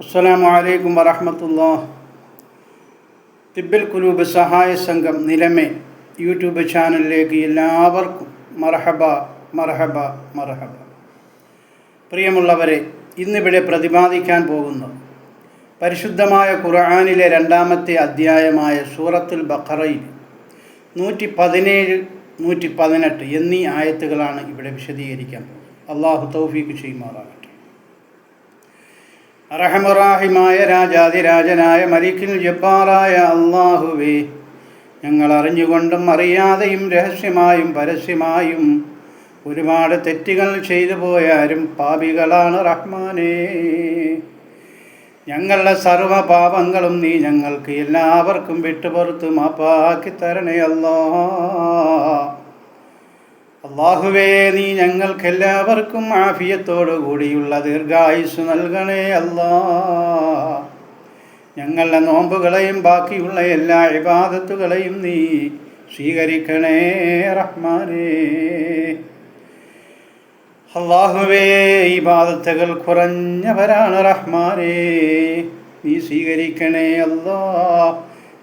അസ്സലാമു അലൈക്കും വറഹമത്തുള്ള. തിബിൽ കുലൂബ് സഹായ സംഘം നിലമേ യൂട്യൂബ് ചാനലിലേക്ക് എല്ലാവർക്കും മർഹബ മർഹബ മർഹബ. പ്രിയമുള്ളവരെ ഇന്നിവിടെ പ്രതിപാദിക്കാൻ പോകുന്നു പരിശുദ്ധമായ ഖുർആാനിലെ രണ്ടാമത്തെ അധ്യായമായ സൂറത്തുൽ ബഖറയിൽ നൂറ്റി പതിനേഴ് നൂറ്റി പതിനെട്ട് എന്നീ ആയത്തുകളാണ് ഇവിടെ വിശദീകരിക്കാൻ പോകുന്നത്. അള്ളാഹു തൗഫീഖ് ചെയ്യുമാറാകട്ടെ. റഹമുറാഹിമായ രാജാതിരാജനായ മലിക്കിൽ ജബ്ബാറായ അള്ളാഹുവേ ഞങ്ങൾ അറിഞ്ഞുകൊണ്ടും അറിയാതെയും രഹസ്യമായും പരസ്യമായും ഒരുപാട് തെറ്റുകൾ ചെയ്തു പോയാലും പാപികളാണ് റഹ്മാനേ. ഞങ്ങളുടെ സർവ പാപങ്ങളും നീ ഞങ്ങൾക്ക് എല്ലാവർക്കും വിട്ടുപുറത്ത് മാപ്പാക്കി തരണേ അല്ലാ അള്ളാഹുവേ നീ ഞങ്ങൾക്കെല്ലാവർക്കും ആഫിയത്തോടു കൂടിയുള്ള ദീർഘായുസ് നൽകണേ അല്ലാ. ഞങ്ങളുടെ നോമ്പുകളെയും ബാക്കിയുള്ള എല്ലാ ഇബാദത്തുകളെയും നീ സ്വീകരിക്കണേ റഹ്മാനേ. അള്ളാഹുവേ ഇബാദത്തുകൾ കുറഞ്ഞവരാണ് റഹ്മാനേ. നീ സ്വീകരിക്കണേ അല്ലാ.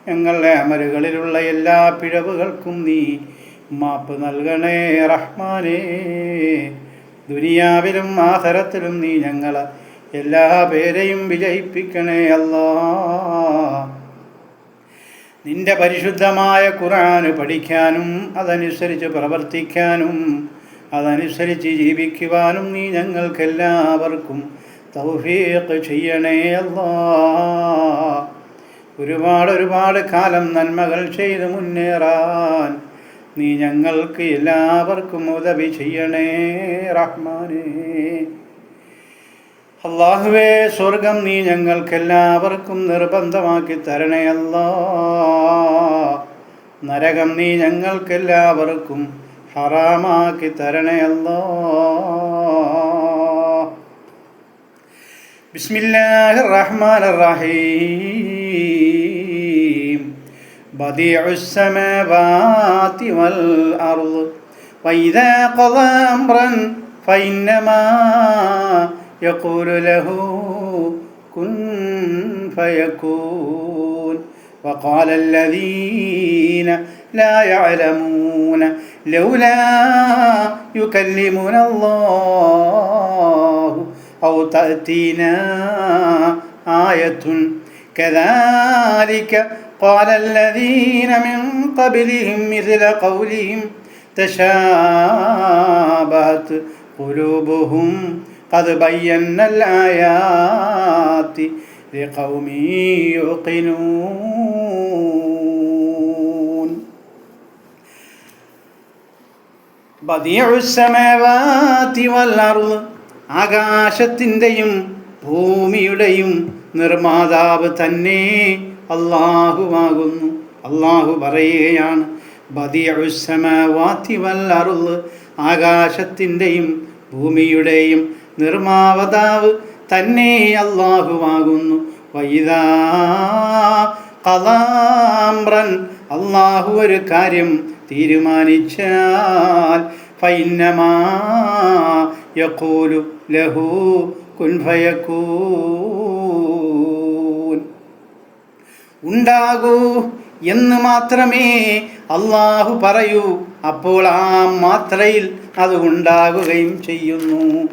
ഞങ്ങളുടെ അമലുകളിലുള്ള എല്ലാ പിഴവുകൾക്കും നീ മാപ്പ് നൽകണേ റഹ്മാനേ. ദുനിയാവിലും ആഹരത്തിലും നീ ഞങ്ങളെ എല്ലാ പേരെയും വിജയിപ്പിക്കണേ അല്ലാ. നിന്റെ പരിശുദ്ധമായ ഖുർആൻ പഠിക്കാനും അതനുസരിച്ച് പ്രവർത്തിക്കാനും അതനുസരിച്ച് ജീവിക്കുവാനും നീ ഞങ്ങൾക്കെല്ലാവർക്കും തൗഫീഖ് ചെയ്യണേ അല്ലാ. ഒരുപാട് ഒരുപാട് കാലം നന്മകൾ ചെയ്ത് മുന്നേറാൻ നീ ഞങ്ങൾക്ക് എല്ലാവർക്കും ഉദവി ചെയ്യണേ റഹ്മാനേ. അള്ളാഹുവേ സ്വർഗം നീ ഞങ്ങൾക്കെല്ലാവർക്കും നിർബന്ധമാക്കി തരണേ അല്ലാ. നരകം നീ ഞങ്ങൾക്കെല്ലാവർക്കും ഹറാമാക്കി തരണേ അല്ലാ. ബിസ്മില്ലാഹിർ റഹ്മാനിർ റഹീം. بديع السماوات والأرض. وإذا قضى أمرا فإنما يقول له كن فيكون. وقال الذين لا يعلمون لولا يكلمنا الله أو تأتينا آية كذلك قال الذين من قبلهم مثل قولهم تشابهت قلوبهم قد بينا الآيات لقوم يوقنون بديع السماوات والأرض ആകാശത്തിൻ്റെയും ഭൂമിയുടെയും നിർമ്മാതാവ് തന്നെ അള്ളാഹുവാകുന്നു. അള്ളാഹു പറയുകയാണ് വല്ലറുൾ ആകാശത്തിന്റെയും ഭൂമിയുടെയും നിർമാവതാവ് തന്നെ അള്ളാഹുവാകുന്നു. വൈദാ അള്ളാഹു ഒരു കാര്യം തീരുമാനിച്ചാൽ ഫൈന്നമാ യഖൂലു ലഹു കുൻഫയക്കൂൻ ഉണ്ടാകൂ എന്ന് മാത്രമേ അള്ളാഹു പറയൂ. അപ്പോൾ ആ മാത്രയിൽ അത് ഉണ്ടാകുകയും ചെയ്യുന്നു.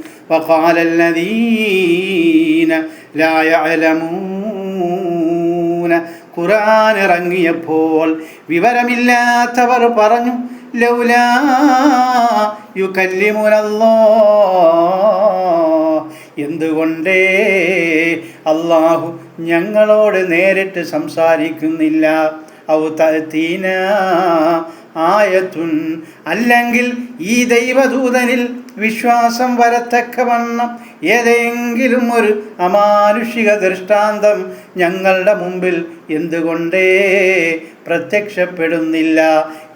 ഖുറാൻ ഇറങ്ങിയപ്പോൾ വിവരമില്ലാത്തവർ പറഞ്ഞു ലൗലാ എന്തുകൊണ്ടേ അള്ളാഹു ഞങ്ങളോട് നേരിട്ട് സംസാരിക്കുന്നില്ല. ഔ തീന ആയത്തുൻ. അല്ലെങ്കിൽ ഈ ദൈവദൂതനിൽ വിശ്വാസം വരത്തക്കവണ്ണം ഏതെങ്കിലും ഒരു അമാനുഷിക ദൃഷ്ടാന്തം ഞങ്ങളുടെ മുമ്പിൽ എന്തുകൊണ്ടേ പ്രത്യക്ഷപ്പെടുന്നില്ല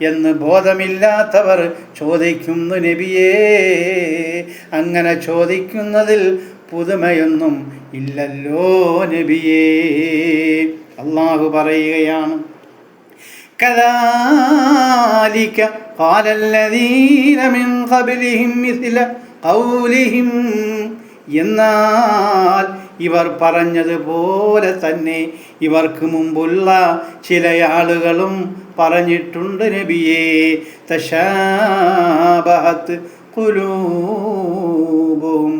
എന്ന് ബോധമില്ലാത്തവർ ചോദിക്കുന്നു നബിയേ. അങ്ങനെ ചോദിക്കുന്നതിൽ പുതുമയൊന്നും ഇല്ലല്ലോ നബിയേ അള്ളാഹു പറയുകയാണ് كذلك قال الذين من قبلهم مثل قولهم എന്നാൽ ഇവർ പറഞ്ഞതുപോലെ തന്നെ ഇവർക്ക് മുമ്പുള്ള ചില ആളുകളും പറഞ്ഞിട്ടുണ്ട് നബിയേ തശാബഹത്ത് കുലൂബും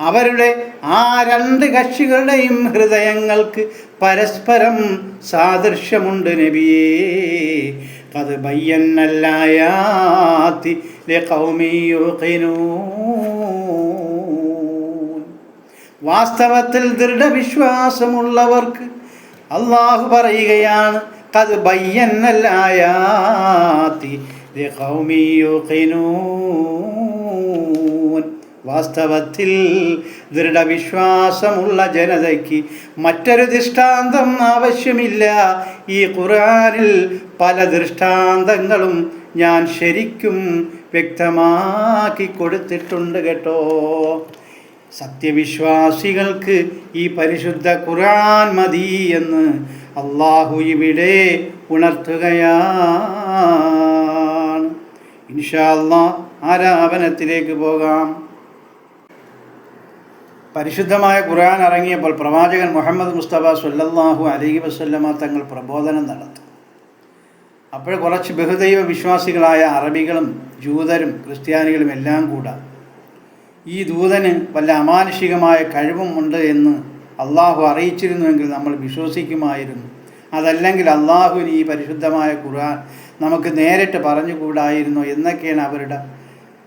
അവരുടെ ആ രണ്ട് കക്ഷികളുടെയും ഹൃദയങ്ങൾക്ക് പരസ്പരം സാദൃശ്യമുണ്ട് നബിയേ. അത് ബയ്യന്നല്ലായാത്തി വാസ്തവത്തിൽ ദൃഢവിശ്വാസമുള്ളവർക്ക് അള്ളാഹു പറയുകയാണ് കത് ബയ്യന്നല്ലായാത്തി വാസ്തവത്തിൽ ദൃഢവിശ്വാസമുള്ള ജനതയ്ക്ക് മറ്റൊരു ദൃഷ്ടാന്തം ആവശ്യമില്ല. ഈ ഖുർആനിൽ പല ദൃഷ്ടാന്തങ്ങളും ഞാൻ ശരിക്കും വ്യക്തമാക്കി കൊടുത്തിട്ടുണ്ട് കേട്ടോ. സത്യവിശ്വാസികൾക്ക് ഈ പരിശുദ്ധ ഖുർആൻ മതി എന്ന് അള്ളാഹു ഇവിടെ ഉണർത്തുകയാണ്. ഇൻഷാ അല്ലാ ആരാപനത്തിലേക്ക് പോകാം? പരിശുദ്ധമായ ഖുർആൻ ഇറങ്ങിയപ്പോൾ പ്രവാചകൻ മുഹമ്മദ് മുസ്തഫ സല്ലല്ലാഹു അലൈഹി വസല്ലമ തങ്ങൾ പ്രബോധനം നടത്തി. അപ്പോൾ കുറച്ച് ബഹുദൈവ വിശ്വാസികളായ അറബികളും ജൂതരും ക്രിസ്ത്യാനികളും എല്ലാം കൂടെ ഈ ദൂതന് വല്ല അമാനുഷികമായ കഴിവും ഉണ്ട് എന്ന് അള്ളാഹു അറിയിച്ചിരുന്നുവെങ്കിൽ നമ്മൾ വിശ്വസിക്കുമായിരുന്നു. അതല്ലെങ്കിൽ അള്ളാഹുവിന് ഈ പരിശുദ്ധമായ ഖുർആൻ നമുക്ക് നേരിട്ട് പറഞ്ഞുകൂടായിരുന്നോ എന്നൊക്കെയാണ് അവരുടെ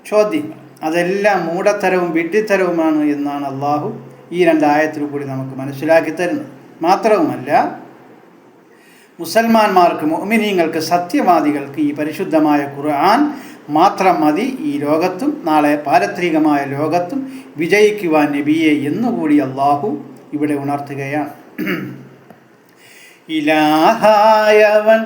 ചോദ്യങ്ങൾ. അതെല്ലാം മൂഢത്തരവും വിഡ്ഢിത്തരവുമാണ് എന്നാണ് അള്ളാഹു ഈ രണ്ടായത്തിൽ കൂടി നമുക്ക് മനസ്സിലാക്കി തരുന്നത്. മാത്രവുമല്ല മുസൽമാന്മാർക്ക് മൊമിനീങ്ങൾക്ക് സത്യവാദികൾക്ക് ഈ പരിശുദ്ധമായ ഖുർആൻ മാത്രം മതി. ഈ ലോകത്തും നാളെ പാരത്രികമായ ലോകത്തും വിജയിക്കുവാൻ നബിയെ എന്നുകൂടി അള്ളാഹു ഇവിടെ ഉണർത്തുകയാണ്. ഇലാഹായവൻ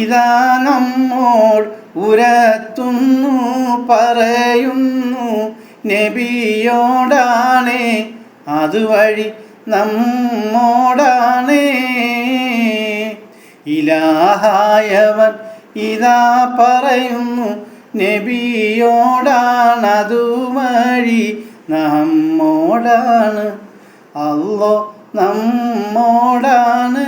ഇതാ നമ്മോട് ഉരത്തുന്നു പറയുന്നു നബിയോടാണേ അതുവഴി നമ്മോടാണേ. ഇലാഹായവൻ ഇതാ പറയുന്നു നബിയോടാണതു വഴി നമ്മോടാണ്. അല്ലോ നമ്മോടാണ്.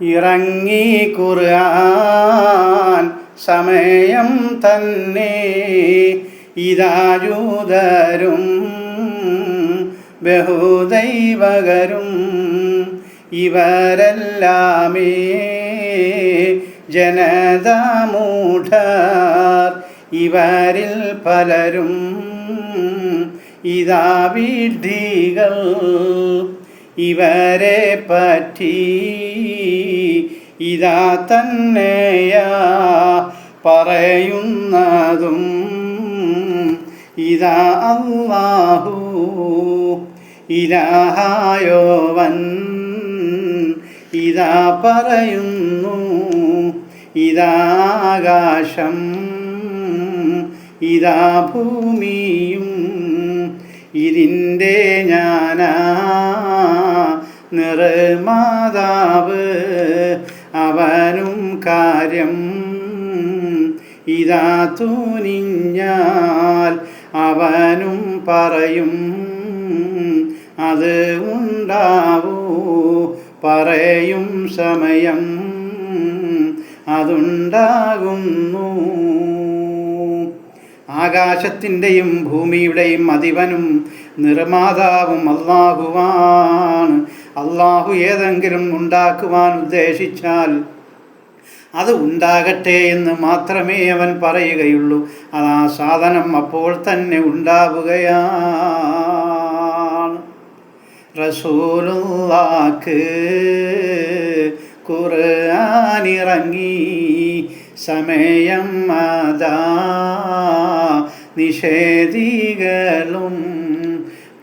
ഇറങ്ങി ഖുർആൻ സമയം തന്നെ ഇതാരൂതരും ബഹുദൈവകരും ഇവരെല്ലാമേ ജനതാമൂഢർ ഇവരിൽ പലരും ഇതാ വിഡ്ഢികൾ. ഇവരെ പറ്റി ഇതാ തന്നെയാ പറയുന്നതും. ഇതാ അള്ളാഹു ഇലാഹായോവൻ. ഇതാ പറയുന്നു ഇതാകാശം ഇതാ ഭൂമിയും ഇതിന്റെ ഞാനാ. നിർമാതാവ് അവനും കാര്യം. ഇതാ തൂനിഞ്ഞാൽ അവനും പറയും. അത് ഉണ്ടാവൂ പറയും സമയം. അതുണ്ടാകുന്നു. ആകാശത്തിന്റെയും ഭൂമിയുടെയും അധിപനും നിർമാതാവും അള്ളാഹുവാണ് അള്ളാഹു ഏതെങ്കിലും ഉണ്ടാക്കുവാൻ ഉദ്ദേശിച്ചാൽ അത് ഉണ്ടാകട്ടെ എന്ന് മാത്രമേ അവൻ പറയുകയുള്ളൂ. അത് ആ സാധനം അപ്പോൾ തന്നെ ഉണ്ടാവുകയാണ്. റസൂലുള്ളാക്ക് ഖുർആനിറങ്ങി സമയം അതാ നിഷേധികളും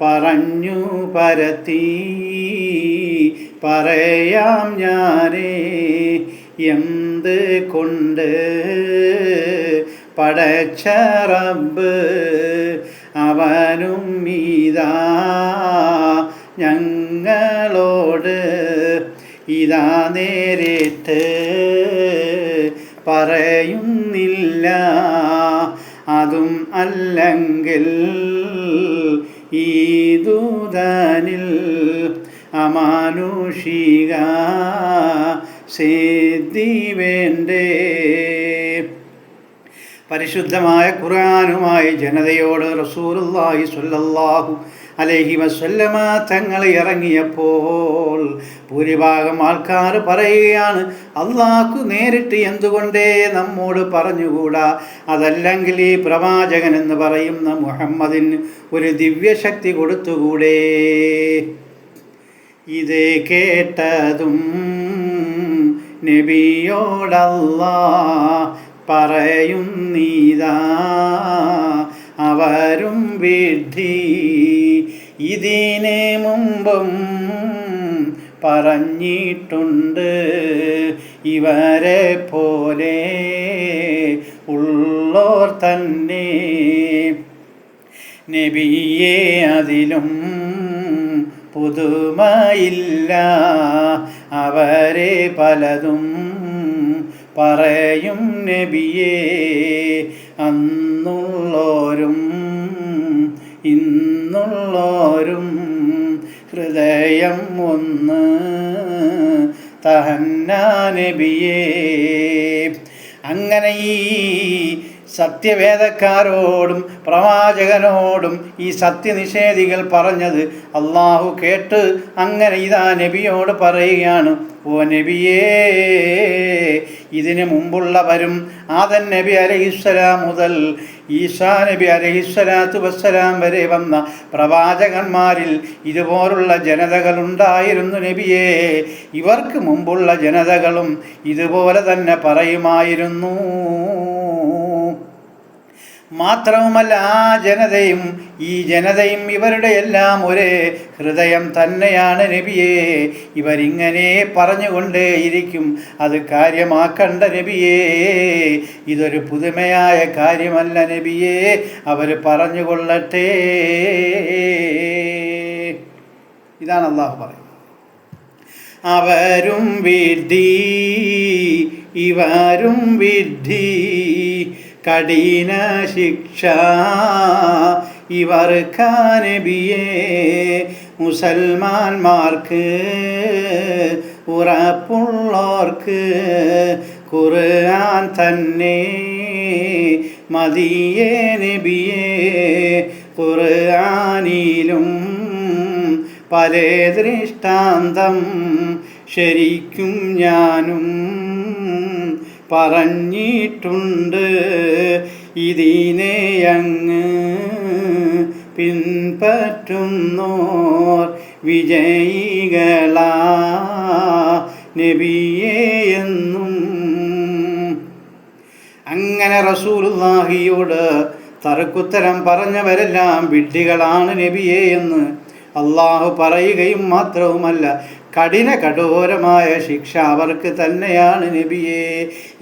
പറഞ്ഞു പരത്തി. പറയാം ഞാനേ എന്ത് കൊണ്ട്? പടച്ച റബ്ബ് അവനും ഇതാ. ഞങ്ങളോട് ഇതാ നേരിട്ട്. പറയുന്നില്ല. അതും അല്ലെങ്കിൽ ഈ ദൂതനിൽ അമാനുഷിക സിദ്ധി വേണ്ടേ? പരിശുദ്ധമായ ഖുർആാനുമായി ജനതയോട് റസൂറുല്ലാഹി സ്വല്ലല്ലാഹു അലൈഹി വസല്ലമ തങ്ങൾ ഇറങ്ങിയപ്പോൾ ഭൂരിഭാഗം ആൾക്കാർ പറയുകയാണ് അള്ളാഹു നേരിട്ട് എന്തുകൊണ്ടേ നമ്മോട് പറഞ്ഞുകൂടാ? അതല്ലെങ്കിൽ ഈ പ്രവാചകൻ എന്ന് പറയുന്ന മുഹമ്മദിന് ഒരു ദിവ്യശക്തി കൊടുത്തുകൂടെ? ഇത് കേട്ടതും നബിയോടല്ലാ പറയുന്നീതാ അവരും വിഡ്ഢി ഇതിന് മുമ്പും പറഞ്ഞിട്ടുണ്ട്. ഇവരെ പോലെ ഉള്ളോർ തന്നെ നബിയെ അതിലും പുതുമയില്ല. അവരെ പലതും പറയും നബിയെ അന്നുള്ളോരും ഇന്നുള്ളോരും ഹൃദയം ഒന്ന് തഹന്നാനബിയേ അങ്ങനെ ഈ സത്യവേദക്കാരോടും പ്രവാചകനോടും ഈ സത്യനിഷേധികൾ പറഞ്ഞത് അള്ളാഹു കേട്ട് അങ്ങനെ ഇതാ നബിയോട് പറയുകയാണ് ഓ നബിയേ ഇതിന് മുമ്പുള്ളവരും ആദൻ നബി അലഹിസ്സലാം മുതൽ ഈസാ നബി അലഹിസ്സലാത്തു വസ്സലാം വരെ വന്ന പ്രവാചകന്മാരിൽ ഇതുപോലുള്ള ജനതകളുണ്ടായിരുന്നു നബിയേ. ഇവർക്ക് മുമ്പുള്ള ജനതകളും ഇതുപോലെ തന്നെ പറയുമായിരുന്നു. മാത്രവുമല്ല ആ ജനതയും ഈ ജനതയും ഇവരുടെ എല്ലാം ഒരേ ഹൃദയം തന്നെയാണ് നബിയെ. ഇവരിങ്ങനെ പറഞ്ഞുകൊണ്ടേയിരിക്കും. അത് കാര്യമാക്കണ്ട നബിയേ. ഇതൊരു പുതുമയായ കാര്യമല്ല നബിയേ. അവർ പറഞ്ഞുകൊള്ളട്ടെ. ഇതാണ് അള്ളാഹു പറയുന്നത്. അവരും വിഡ്ഢി ഇവരും വിഡ്ഢി. കഠിന ശിക്ഷ ഇവർക്ക് നബിയെ മുസൽമാന്മാർക്ക് ഉറപ്പുള്ളോർക്ക് ഖുർആൻ തന്നെ. മതിയേ നബിയെ ഖുർആനിലും പല ദൃഷ്ടാന്തം ശരിക്കും ഞാനും പറഞ്ഞിട്ടുണ്ട്. ഇതിനെ അങ്ങ് പിൻപറ്റുന്നോർ വിജയികളാ നബിയേ എന്നും. അങ്ങനെ റസൂലുള്ളാഹിയോട് തറക്കുത്തരം പറഞ്ഞവരെല്ലാം വിഡ്ഢികളാണ് നബിയെ എന്ന് അള്ളാഹു പറയുകയും മാത്രവുമല്ല കഠിന കഠോരമായ ശിക്ഷ അവർക്ക് തന്നെയാണ് നബിയെ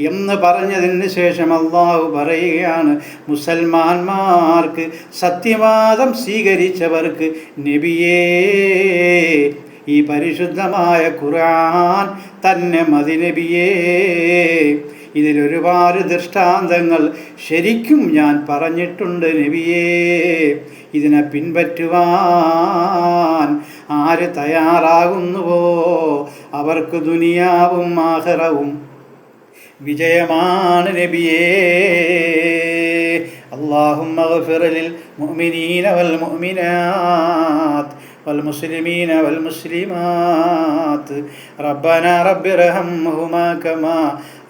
എന്ന് പറഞ്ഞതിന് ശേഷം അള്ളാഹു പറയുകയാണ് മുസൽമാന്മാർക്ക് സത്യവാദം സ്വീകരിച്ചവർക്ക് നബിയേ ഈ പരിശുദ്ധമായ ഖുർആൻ തന്നെ മതി നബിയേ. ഇതിലൊരുപാട് ദൃഷ്ടാന്തങ്ങൾ ശരിക്കും ഞാൻ പറഞ്ഞിട്ടുണ്ട് നബിയേ ഇതിനെ പിൻപറ്റുവാൻ ആര് തയ്യാറാകുന്നുവോ അവർക്ക് ദുനിയാവും ആഹ്റവും വിജയമാണ് നബിയേ اللهم اغفر للمؤمنين والمؤمنات والمسلمين والمسلمات ربنا رب ارحمهما كما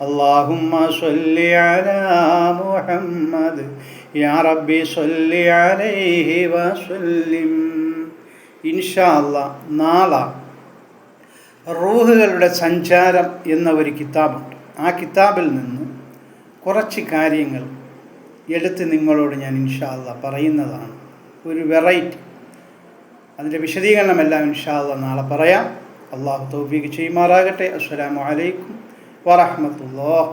اللهم صل على محمد يا ربي صل عليه وسلم ഇൻഷാ അല്ലാ നാളെ റൂഹുകളുടെ സഞ്ചാരം എന്ന ഒരു കിതാബുണ്ട് ആ കിതാബിൽ നിന്ന് കുറച്ച് കാര്യങ്ങൾ എടുത്ത് നിങ്ങളോട് ഞാൻ ഇൻഷാല്ല പറയുന്നതാണ് ഒരു വെറൈറ്റി അതിൻ്റെ വിശദീകരണമെല്ലാം ഇൻഷാല്ല നാളെ പറയാം അള്ളാഹു തൗഫീഖ് ചെയ്യുമാറാകട്ടെ അസ്സലാമു അലൈക്കും ওরহমতুল্লাহ